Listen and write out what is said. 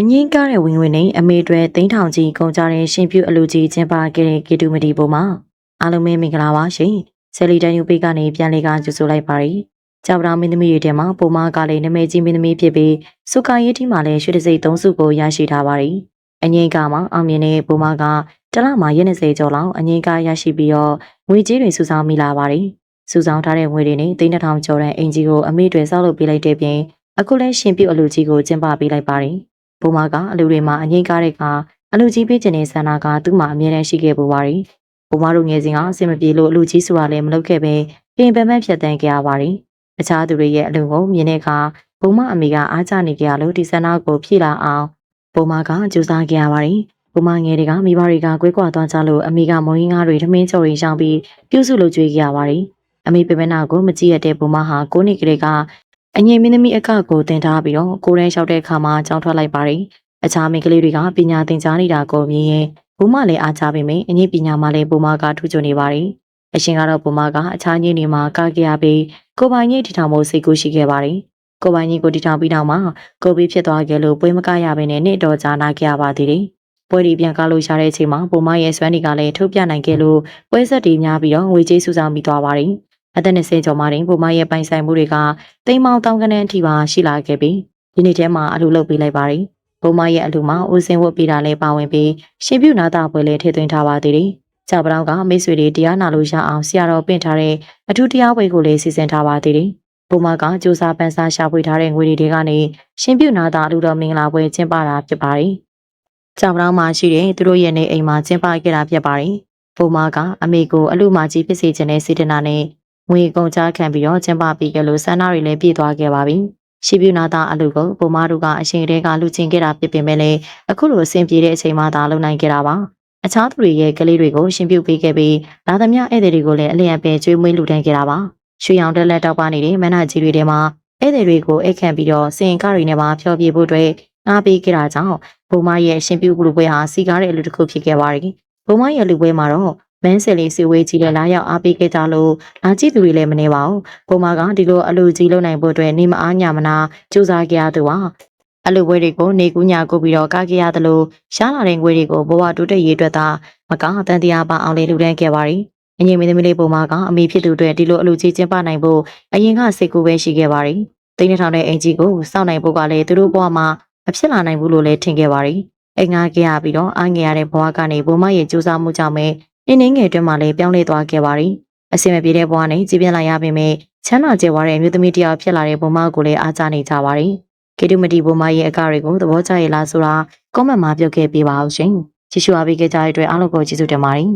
အငင်းကားတဲ့ဝင်ဝင်နဲ့အမေတွေသိန်းထောင်ကြီးကုန်ကြတဲ့ရှင်ပြုအလူကြီးကျင်းပခဲ့တဲ့ကေတုမတီပုံမှာအားလုံးပဲမင်္ဂလာပါရှင်ဆယ်လီတန်ယူပေးကနေပြန်လေကကြိုဆိုလိုက်ပါရီကြောက်ပရာမင်းသမီးတွေထဲမှာပုံမကလည်းနမဲကြီးမင်းသမီးဖြစ်ပြီးစုကာရေးတီမှာလည်းရွှေတစိမ့်သုံးစုကိုရရှိထားပါရီအငင်းကမှာအောင်မြင်တဲ့ပုံမကတလမှာရက်20ကျော်လောက်အငင်းကရရှိပြီးတော့ငွေကြေးတွေစုဆောင်းမိလာပါရီစုဆောင်းထားတဲ့ငွေတွေနဲ့သိန်းတစ်ထောင်ကျော်တဲ့အင်ဂျီကိုအမေတွေစောက်လုပ်ပေးလိုက်တဲ့ပြင်အခုလည်းရှင်ပြုအလူကြီးကိုကျင်းပပေးလိုက်ပါရီ ဘုမကအလူတွေမှာအငိမ့်ကားတဲ့ကအလူကြီးပေးခြင်းနဲ့ဆန္ဒကသူ့မှာအမြဲတမ်းရှိခဲ့ပူပါရီဘုမတို့ငယ်စဉ်ကအဆင်မပြေလို့အလူကြီးဆိုတာလည်းမလုပ်ခဲ့ပဲပြင်ပန်းပန်းဖြတ်တန်းခဲ့ရပါရီအခြားသူတွေရဲ့အလူကိုမြင်တဲ့အခါဘုမအမေကအားကျနေကြလို့ဒီဆန္ဒကိုဖြည့်လာအောင်ဘုမကကြိုးစားခဲ့ရပါရီဘုမငယ်တွေကမိဘတွေကကွဲကွာသွားကြလို့အမေကမုံရင်းကားတွေထမင်းကြော်ရီရှောင်းပြီးပြုစုလုပ်ကြွေးခဲ့ရပါရီအမေပြပနာကိုမကြည့်ရတဲ့ဘုမဟာကိုနှစ်ကလေးက အငြိမ်မင်းသမီးအကကိုတင်ထားပြီးတော့ကိုရဲလျှောက်တဲ့အခါမှာကြောင်းထွက်လိုက်ပါရီအခြားမိန်းကလေးတွေကပညာသင်ကြားနေတာကိုမြင်ရင်ဘုမလည်းအားကြပေမယ့်အငြိမ်ပညာမှလည်းဘုမကထူးချွန်နေပါရီအရှင်ကတော့ဘုမကအခြားညင်းတွေမှာကကြရပြီးကိုပိုင်ကြီးတီထောင်ဖို့စိတ်ကူးရှိခဲ့ပါရီကိုပိုင်ကြီးကိုတီထောင်ပြီးတော့မှကိုပြီးဖြစ်သွားခဲ့လို့ပွဲမကရဘဲနဲ့နှစ်တော်ကြာနာခဲ့ရပါသေးတယ်ပွဲဒီပြန်ကားလို့ရှာတဲ့အချိန်မှာဘုမရဲ့စွမ်းတွေကလည်းထုတ်ပြနိုင်ခဲ့လို့ပွဲဆက်တွေများပြီးတော့ငွေကြေးစုဆောင်းပြီးသွားပါရီ အသက်20ကျော်မှတင်ဘုမရဲ့ပိုင်ဆိုင်မှုတွေကတိမ်မောင်တောင်းကနန်းအထိပါရှိလာခဲ့ပြီးဒီနေ့ထဲမှာအလုပ်လုပ်ပေးလိုက်ပါရီဘုမရဲ့အလူမှာဦးစင်ဝတ်ပေးတာလည်းပါဝင်ပြီးရှင်ပြုနာတာပွဲလည်းထည့်သွင်းထားပါသေးတယ်။ကြောက်ပတောင်းကမိတ်ဆွေတွေတရားနာလို့ရအောင်ဆရာတော်ပင့်ထားတဲ့အထူးတရားပွဲကိုလည်းစီစဉ်ထားပါသေးတယ်။ဘုမကစူးစားပန်းစားရှာဖွေထားတဲ့ငွေတွေကနေရှင်ပြုနာတာအလူတော်မင်္ဂလာပွဲကျင်းပတာဖြစ်ပါတယ်။ကြောက်ပတောင်းမှာရှိတဲ့သူတို့ရဲ့နေအိမ်မှာကျင်းပခဲ့တာဖြစ်ပါတယ်။ဘုမကအမေကိုအလူမကြီးဖြစ်စေခြင်းနဲ့စေတနာနဲ့ ငွေကုန်ချခံပြီးတော့ကျင်းပပြီးကြလို့ဆန္ဒတွေလည်းပြည့်သွားခဲ့ပါပြီ။ရှိပြနာတာအလူကိုဘုမာတို့ကအရှင်တဲကလူချင်းခဲ့တာဖြစ်ပေမဲ့လည်းအခုလိုအဆင်ပြေတဲ့အချိန်မှသာလုံနိုင်ခဲ့တာပါ။အခြားသူတွေရဲ့ကလေးတွေကိုရှင်ပြုတ်ပေးခဲ့ပြီးလာသမျှဧည့်သည်တွေကိုလည်းအလျံပဲကျွေးမွေးလူတန်းခဲ့တာပါ။ရွှေရောင်တက်လက်တောက်ပါနေတဲ့မန္တကြီးတွေထဲမှာဧည့်သည်တွေကိုအိတ်ခံပြီးတော့စင်ကားတွေနဲ့ပါဖျော်ပြဖို့အတွက်အားပေးခဲ့တာကြောင့်ဘုမာရဲ့ရှင်ပြုတ်လူပွဲဟာစီကားတဲ့အလူတစ်ခုဖြစ်ခဲ့ပါတယ်။ဘုမာရဲ့လူပွဲမှာတော့ မန်းဆယ်လေးစီဝေးကြီးလည်းလာရောက်အားပေးခဲ့ကြလို့လာကြည့်သူတွေလည်းမနေပါဘူး။ပုံမကဒီလိုအလူကြီးလုံနိုင်ဖို့အတွက်နေမအားညာမနာစူးစမ်းကြရသူပါ။အလူပွဲတွေကိုနေကူးညာကိုပြီးတော့ကားကြရသလိုရှားလာတဲ့ငွေတွေကိုဘဝတိုးတက်ရေးအတွက်သာမကအတန်တရားပါအောင်လေးလူတန်းခဲ့ပါရီ။အငြိမ်မင်းသမီးလေးပုံမကအမေဖြစ်သူအတွက်ဒီလိုအလူကြီးကျင်းပနိုင်ဖို့အရင်ကစိတ်ကူးပဲရှိခဲ့ပါရီ။တိန်းထောင်တဲ့အင်ကြီးကိုစောင့်နိုင်ဖို့ကလည်းသူတို့ဘဝမှာမဖြစ်လာနိုင်ဘူးလို့လည်းထင်ခဲ့ပါရီ။အိမ်ငါခဲ့ရပြီးတော့အားငယ်ရတဲ့ဘဝကနေဘုံမရဲ့ကြိုးစားမှုကြောင့်ပဲ နင်းနေငယ်အတွင်းမှာလည်းပြောင်းလဲသွားခဲ့ပါရီအစင်မပြေတဲ့ဘဝနဲ့ကြည်ပြင်းလာရပေမဲ့ချမ်းသာကြွယ်ဝတဲ့အမျိုးသမီးတစ်ယောက်ဖြစ်လာတဲ့ဘုံမကိုလည်းအားကျနေကြပါရီကေတုမတီဘုံမရဲ့အကတွေကိုသဘောကျရလားဆိုတာကွန်မန့်မှာပြောခဲ့ပေးပါအောင်ရှင်ကြည့်ရှုအားပေးကြတဲ့အတွက်အားလုံးကိုကျေးဇူးတင်ပါတယ်